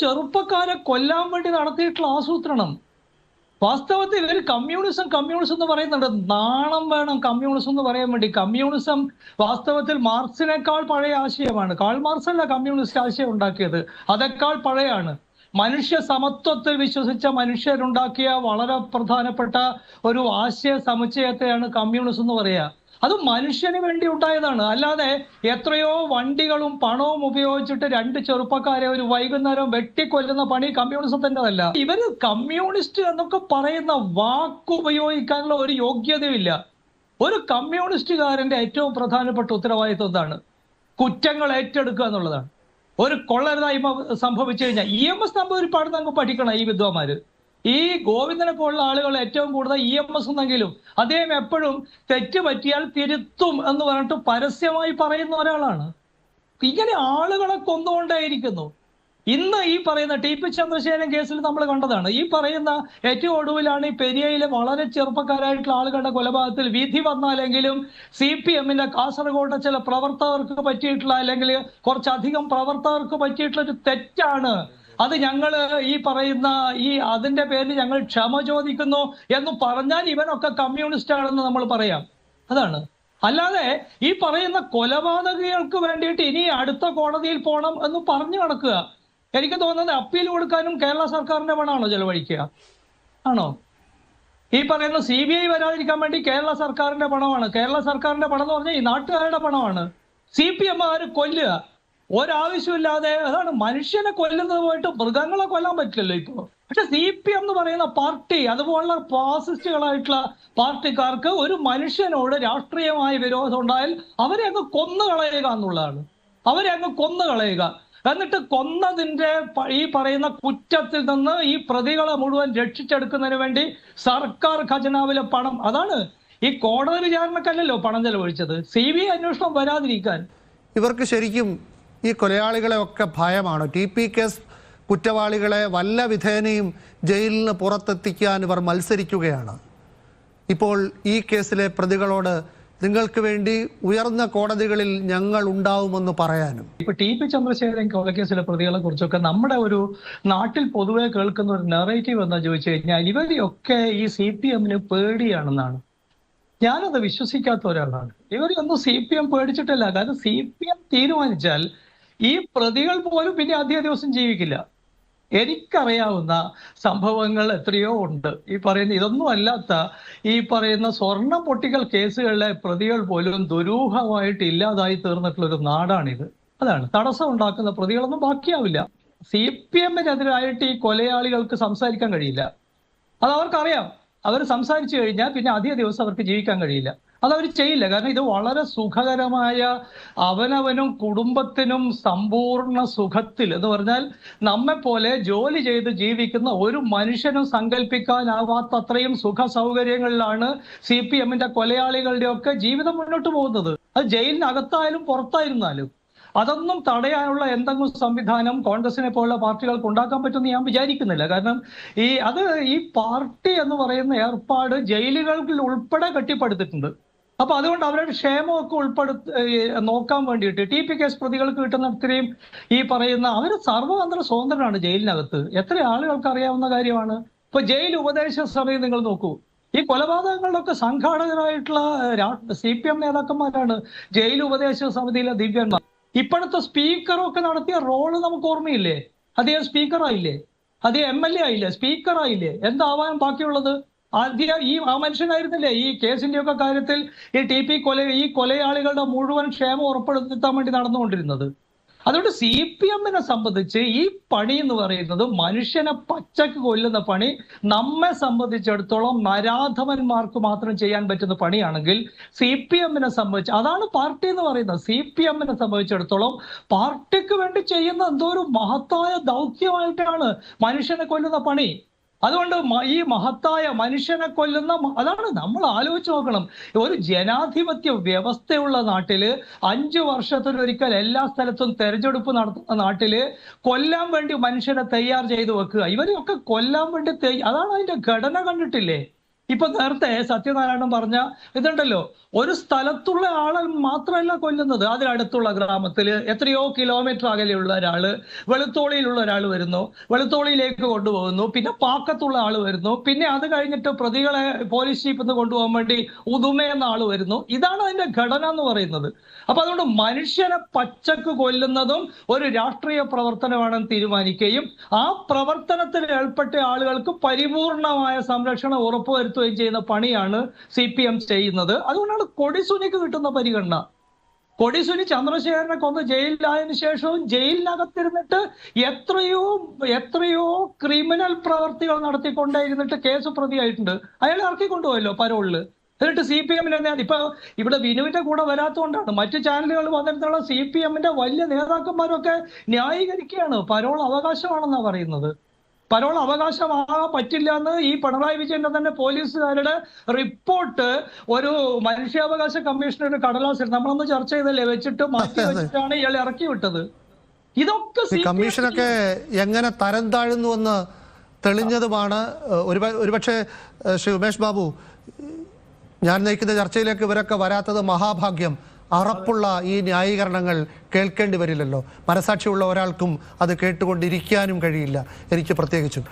ചെറുപ്പക്കാരെ കൊല്ലാൻ വേണ്ടി നടത്തിയിട്ടുള്ള ആസൂത്രണം വാസ്തവത്തിൽ ഇവർ കമ്മ്യൂണിസം കമ്മ്യൂണിസം എന്ന് പറയുന്നുണ്ട്. നാണം വേണം കമ്മ്യൂണിസം എന്ന് പറയാൻ വേണ്ടി. കമ്മ്യൂണിസം വാസ്തവത്തിൽ മാർക്സിനേക്കാൾ പഴയ ആശയമാണ്. കാൾ മാർക്സ് അല്ല കമ്മ്യൂണിസ്റ്റ് ആശയം ഉണ്ടാക്കിയത്. അതേക്കാൾ പഴയാണ്. മനുഷ്യ സമത്വത്തിൽ വിശ്വസിച്ച മനുഷ്യരുണ്ടാക്കിയ വളരെ പ്രധാനപ്പെട്ട ഒരു ആശയ സമുച്ചയത്തെയാണ് കമ്മ്യൂണിസം എന്ന് പറയുക അത് മനുഷ്യന് വേണ്ടി ഉണ്ടായതാണ്. അല്ലാതെ എത്രയോ വണ്ടികളും പണവും ഉപയോഗിച്ചിട്ട് രണ്ട് ചെറുപ്പക്കാരെ ഒരു വൈകുന്നേരം വെട്ടിക്കൊല്ലുന്ന പണി കമ്മ്യൂണിസത്തിന്റെതല്ല. ഇവർ കമ്മ്യൂണിസ്റ്റ് എന്നൊക്കെ പറയുന്ന വാക്കുപയോഗിക്കാനുള്ള ഒരു യോഗ്യതയില്ല ഒരു കമ്മ്യൂണിസ്റ്റുകാരന്റെ ഏറ്റവും പ്രധാനപ്പെട്ട ഉത്തരവാദിത്വം എന്താണ്? കുറ്റങ്ങൾ ഏറ്റെടുക്കുക എന്നുള്ളതാണ്. ഒരു കൊള്ളരുതായ്മ സംഭവിച്ചു കഴിഞ്ഞാൽ ഇ എം എസ് നമ്പൂതിരി നമുക്ക് പഠിക്കണം ഈ വിദ്വാന്മാര്. ഈ ഗോവിന്ദനെ പോലുള്ള ആളുകൾ ഏറ്റവും കൂടുതൽ ഇ എം എസ് എന്നെങ്കിലും അദ്ദേഹം എപ്പോഴും തെറ്റ് പറ്റിയാൽ തിരുത്തും എന്ന് പറഞ്ഞിട്ട് പരസ്യമായി പറയുന്ന ഒരാളാണ്. ഇങ്ങനെ ആളുകളെ കൊന്നുകൊണ്ടേയിരിക്കുന്നു. ഇന്ന് ഈ പറയുന്ന ടി പി ചന്ദ്രശേഖരൻ കേസിൽ നമ്മൾ കണ്ടതാണ്. ഈ പറയുന്ന ഏറ്റവും ഒടുവിലാണ് ഈ പെരിയയിലെ വളരെ ചെറുപ്പക്കാരായിട്ടുള്ള ആളുകളുടെ കൊലപാതകത്തിൽ വിധി വന്നാലെങ്കിലും സി പി എമ്മിന്റെ കാസർഗോഡ് ചില പ്രവർത്തകർക്ക് പറ്റിയിട്ടുള്ള അല്ലെങ്കിൽ കുറച്ചധികം പ്രവർത്തകർക്ക് പറ്റിയിട്ടുള്ള ഒരു തെറ്റാണ് അത് ഞങ്ങൾ ഈ പറയുന്ന ഈ അതിന്റെ പേരിൽ ഞങ്ങൾ ക്ഷമ ചോദിക്കുന്നു എന്ന് പറഞ്ഞാൽ ഇവനൊക്കെ കമ്മ്യൂണിസ്റ്റ് ആണെന്ന് നമ്മൾ പറയാം. അതാണ്. അല്ലാതെ ഈ പറയുന്ന കൊലപാതകങ്ങൾക്ക് വേണ്ടിയിട്ട് ഇനി അടുത്ത കോടതിയിൽ പോകണം എന്ന് പറഞ്ഞു നടക്കുക. എനിക്ക് തോന്നുന്നത് അപ്പീൽ കൊടുക്കാനും കേരള സർക്കാരിന്റെ പണമാണോ ചെലവഴിക്കുക? ആണോ? ഈ പറയുന്ന സി ബി ഐ വരാതിരിക്കാൻ വേണ്ടി കേരള സർക്കാരിന്റെ പണമാണ്. കേരള സർക്കാരിന്റെ പണം എന്ന് പറഞ്ഞാൽ ഈ നാട്ടുകാരുടെ പണമാണ്. സി പി എം ആര് കൊല്ലുക? ഒരാവശ്യമില്ലാതെ അതാണ് മനുഷ്യനെ കൊല്ലുന്നത് പോയിട്ട് മൃഗങ്ങളെ കൊല്ലാൻ പറ്റില്ലല്ലോ ഇപ്പോ. പക്ഷെ സി പി എം എന്ന് പറയുന്ന പാർട്ടി അതുപോലുള്ള ഫാസിസ്റ്റുകളായിട്ടുള്ള പാർട്ടിക്കാർക്ക് ഒരു മനുഷ്യനോട് രാഷ്ട്രീയമായ വിരോധം ഉണ്ടായാൽ അവരെ അങ്ങ് കൊന്നു കളയുക എന്നുള്ളതാണ്. അവരെ അങ്ങ് കൊന്നു കളയുക. എന്നിട്ട് കൊന്നതിന്റെ ഈ പറയുന്ന കുറ്റത്തിൽ നിന്ന് ഈ പ്രതികളെ മുഴുവൻ രക്ഷിച്ചെടുക്കുന്നതിന് വേണ്ടി സർക്കാർ ഖജനാവിലെ പണം അതാണ് ഈ കോടതി വിചാരണക്കല്ലല്ലോ പണം ചെലവഴിച്ചത്. സി ബി ഐ അന്വേഷണം വരാതിരിക്കാൻ. ഇവർക്ക് ശരിക്കും ഈ കൊലയാളികളെ ഒക്കെ ഭയമാണ്. ടി. പി. കേസ് കുറ്റവാളികളെ വല്ല വിധേനയും ജയിലിൽ നിന്ന് പുറത്തെത്തിക്കാൻ ഇവർ മത്സരിക്കുകയാണ്. ഇപ്പോൾ ഈ കേസിലെ പ്രതികളോട് നിങ്ങൾക്ക് വേണ്ടി ഉയർന്ന കോടതികളിൽ ഞങ്ങൾ ഉണ്ടാവുമെന്ന് പറയാനും. ഇപ്പൊ ടി. പി. ചന്ദ്രശേഖരൻ കൊലക്കേസിലെ പ്രതികളെ കുറിച്ചൊക്കെ നമ്മുടെ ഒരു നാട്ടിൽ പൊതുവെ കേൾക്കുന്ന ഒരു നെറേറ്റീവ് എന്താ ചോദിച്ചു കഴിഞ്ഞാൽ ഇവരെയൊക്കെ ഈ സി പി എമ്മിന് പേടിയാണെന്നാണ്. ഞാനത് വിശ്വസിക്കാത്ത ഒരാളാണ്. ഇവരൊന്നും സി പി എം പേടിച്ചിട്ടില്ല. കാരണം സി പി എം തീരുമാനിച്ചാൽ ഈ പ്രതികൾ പോലും പിന്നെ അധിക ദിവസം ജീവിക്കില്ല. എനിക്കറിയാവുന്ന സംഭവങ്ങൾ എത്രയോ ഉണ്ട്. ഈ പറയുന്ന ഇതൊന്നും അല്ലാത്ത ഈ പറയുന്ന സ്വർണ പൊട്ടിക്കൽ കേസുകളിലെ പ്രതികൾ പോലും ദുരൂഹമായിട്ട് ഇല്ലാതായി തീർന്നിട്ടുള്ള ഒരു നാടാണിത്. അതാണ്. തടസ്സം ഉണ്ടാക്കുന്ന പ്രതികളൊന്നും ബാക്കിയാവില്ല. സി പി എമ്മിനെതിരായിട്ട് ഈ കൊലയാളികൾക്ക് സംസാരിക്കാൻ കഴിയില്ല. അത് അവർക്കറിയാം. അവർ സംസാരിച്ചു കഴിഞ്ഞാൽ പിന്നെ അധിക ദിവസം അവർക്ക് ജീവിക്കാൻ കഴിയില്ല. അത് അവർ ചെയ്യില്ല. കാരണം ഇത് വളരെ സുഖകരമായ അവനവനും കുടുംബത്തിനും സമ്പൂർണ സുഖത്തിൽ. എന്ന് പറഞ്ഞാൽ നമ്മെ പോലെ ജോലി ചെയ്ത് ജീവിക്കുന്ന ഒരു മനുഷ്യനും സങ്കല്പിക്കാനാവാത്ത അത്രയും സുഖ സൗകര്യങ്ങളിലാണ് സി പി എമ്മിന്റെ കൊലയാളികളുടെ ഒക്കെ ജീവിതം മുന്നോട്ട് പോകുന്നത്. അത് ജയിലിനകത്തായാലും പുറത്തായിരുന്നാലും. അതൊന്നും തടയാനുള്ള എന്തെങ്കിലും സംവിധാനം കോൺഗ്രസിനെ പോലുള്ള പാർട്ടികൾക്ക് ഉണ്ടാക്കാൻ പറ്റുമെന്ന് ഞാൻ വിചാരിക്കുന്നില്ല. കാരണം ഈ അത് ഈ പാർട്ടി എന്ന് പറയുന്ന ഏർപ്പാട് ജയിലുകളിൽ ഉൾപ്പെടെ കെട്ടിപ്പടുത്തിട്ടുണ്ട്. അപ്പൊ അതുകൊണ്ട് അവരുടെ ക്ഷേമമൊക്കെ ഉൾപ്പെടുത്ത നോക്കാൻ വേണ്ടിയിട്ട് ടി പി കേസ് പ്രതികൾക്ക് കിട്ടുന്ന ഇത്രയും ഈ പറയുന്ന അവർ സർവതന്ത്ര സ്വതന്ത്രനാണ് ജയിലിനകത്ത്. എത്ര ആളുകൾക്ക് അറിയാവുന്ന കാര്യമാണ്? ഇപ്പൊ ജയിൽ ഉപദേശ സമിതി നിങ്ങൾ നോക്കൂ. ഈ കൊലപാതകങ്ങളിലൊക്കെ സംഘാടകരായിട്ടുള്ള സി പി എം നേതാക്കന്മാരാണ് ജയിൽ ഉപദേശ സമിതിയിലെ ദിവ്യന്മാർ. ഇപ്പോഴത്തെ സ്പീക്കറൊക്കെ നടത്തിയ റോൾ നമുക്ക് ഓർമ്മയില്ലേ? അദ്ദേഹം സ്പീക്കറായില്ലേ? അദ്ദേഹം എം എൽ എ ആയില്ലേ? സ്പീക്കറായില്ലേ? എന്താവാൻ ബാക്കിയുള്ളത്? ആദ്യം ഈ ആ മനുഷ്യനായിരുന്നില്ലേ? ഈ കേസിന്റെ ഒക്കെ കാര്യത്തിൽ ഈ ടി പി കൊല ഈ കൊലയാളികളുടെ മുഴുവൻ ക്ഷേമം ഉറപ്പെടുത്താൻ വേണ്ടി നടന്നുകൊണ്ടിരുന്നത്. അതുകൊണ്ട് സി പി എമ്മിനെ സംബന്ധിച്ച് ഈ പണി എന്ന് പറയുന്നത് മനുഷ്യനെ പച്ചക്ക് കൊല്ലുന്ന പണി നമ്മെ സംബന്ധിച്ചിടത്തോളം നരാധവന്മാർക്ക് മാത്രം ചെയ്യാൻ പറ്റുന്ന പണിയാണെങ്കിൽ സി പി എമ്മിനെ സംബന്ധിച്ച് അതാണ് പാർട്ടി എന്ന് പറയുന്നത്. സി പി എമ്മിനെ സംബന്ധിച്ചിടത്തോളം പാർട്ടിക്ക് വേണ്ടി ചെയ്യുന്ന എന്തോ ഒരു മഹത്തായ ദൗത്യമായിട്ടാണ് മനുഷ്യനെ കൊല്ലുന്ന പണി. അതുകൊണ്ട് ഈ മഹത്തായ മനുഷ്യനെ കൊല്ലുന്ന അതാണ് നമ്മൾ ആലോചിച്ച് നോക്കണം. ഒരു ജനാധിപത്യ വ്യവസ്ഥയുള്ള നാട്ടിൽ അഞ്ചു വർഷത്തിനൊരിക്കൽ എല്ലാ സ്ഥലത്തും തെരഞ്ഞെടുപ്പ് നടത്തുന്ന നാട്ടിൽ കൊല്ലാൻ വേണ്ടി മനുഷ്യനെ തയ്യാർ ചെയ്തു വെക്കുക. ഇവരെയൊക്കെ കൊല്ലാൻ വേണ്ടി അതാണ് അതിന്റെ ഘടന കണ്ടിട്ടില്ലേ? ഇപ്പൊ നേരത്തെ സത്യനാരായണൻ പറഞ്ഞ ഇതുണ്ടല്ലോ ഒരു സ്ഥലത്തുള്ള ആളെ മാത്രമല്ല കൊല്ലുന്നത്. അതിനടുത്തുള്ള ഗ്രാമത്തിൽ എത്രയോ കിലോമീറ്റർ അകലെയുള്ള ഒരാൾ വെളുത്തോളിയിലുള്ള ഒരാൾ വരുന്നു. വെളുത്തോളിയിലേക്ക് കൊണ്ടുപോകുന്നു. പിന്നെ പാക്കത്തുള്ള ആൾ വരുന്നു. പിന്നെ അത് കഴിഞ്ഞിട്ട് പ്രതികളെ പോലീസ് ജീപ്പിൽ നിന്ന് കൊണ്ടുപോകാൻ വേണ്ടി ഉദുമ എന്ന ആൾ വരുന്നു. ഇതാണ് അതിന്റെ ഘടന എന്ന് പറയുന്നത്. അപ്പൊ അതുകൊണ്ട് മനുഷ്യനെ പച്ചക്ക് കൊല്ലുന്നതും ഒരു രാഷ്ട്രീയ പ്രവർത്തനമാണെന്ന് തീരുമാനിക്കുകയും ആ പ്രവർത്തനത്തിൽ ഏർപ്പെട്ട ആളുകൾക്ക് പരിപൂർണമായ സംരക്ഷണം ഉറപ്പുവരുത്തുകയും ചെയ്യുന്ന പണിയാണ് സി പി എം ചെയ്യുന്നത്. അതുകൊണ്ടാണ് കൊടിസുനിക്ക് കിട്ടുന്ന പരിഗണന. കൊടിസുനി ചന്ദ്രശേഖരനെ കൊന്ന് ജയിലിലായതിനു ശേഷവും ജയിലിനകത്തിരുന്നിട്ട് എത്രയോ എത്രയോ ക്രിമിനൽ പ്രവർത്തികൾ നടത്തിക്കൊണ്ടേയിരുന്നിട്ട് കേസ് പ്രതിയായിട്ടുണ്ട്. അയാളെ ഇറക്കിക്കൊണ്ടുപോയല്ലോ പരോളിൽ. എന്നിട്ട് സി പി എമ്മിനെ ഇപ്പൊ ഇവിടെ വിനുവിന്റെ കൂടെ വരാത്തതുകൊണ്ടാണ് മറ്റു ചാനലുകൾ വന്നിട്ടുള്ള സി പി എമ്മിന്റെ വലിയ നേതാക്കന്മാരൊക്കെ ന്യായീകരിക്കുകയാണ്. പരോൾ അവകാശമാണെന്നാണ് പറയുന്നത്. പരോൾ അവകാശമാകാൻ പറ്റില്ല എന്ന് ഈ പിണറായി വിജയന്റെ തന്നെ പോലീസുകാരുടെ റിപ്പോർട്ട് ഒരു മനുഷ്യാവകാശ കമ്മീഷണറുടെ കടലാസിൽ നമ്മളൊന്ന് ചർച്ച ചെയ്തല്ലേ? വെച്ചിട്ട് മാറ്റി. വെച്ചിട്ടാണ് ഇയാൾ ഇറക്കി വിട്ടത്. ഇതൊക്കെ കമ്മീഷനൊക്കെ എങ്ങനെ തരം താഴുന്നുവെന്ന് തെളിഞ്ഞതുമാണ്. ഒരു ഒരുപക്ഷെ ശ്രീ ഉമേഷ് ബാബു ഞാൻ നയിക്കുന്ന ചർച്ചയിലേക്ക് ഇവരൊക്കെ വരാത്തത് മഹാഭാഗ്യം. അറപ്പുള്ള ഈ ന്യായീകരണങ്ങൾ കേൾക്കേണ്ടി വരില്ലല്ലോ. മനസാക്ഷിയുള്ള ഒരാൾക്കും അത് കേട്ടുകൊണ്ടിരിക്കാനും കഴിയില്ല. എനിക്ക് പ്രത്യേകിച്ചും.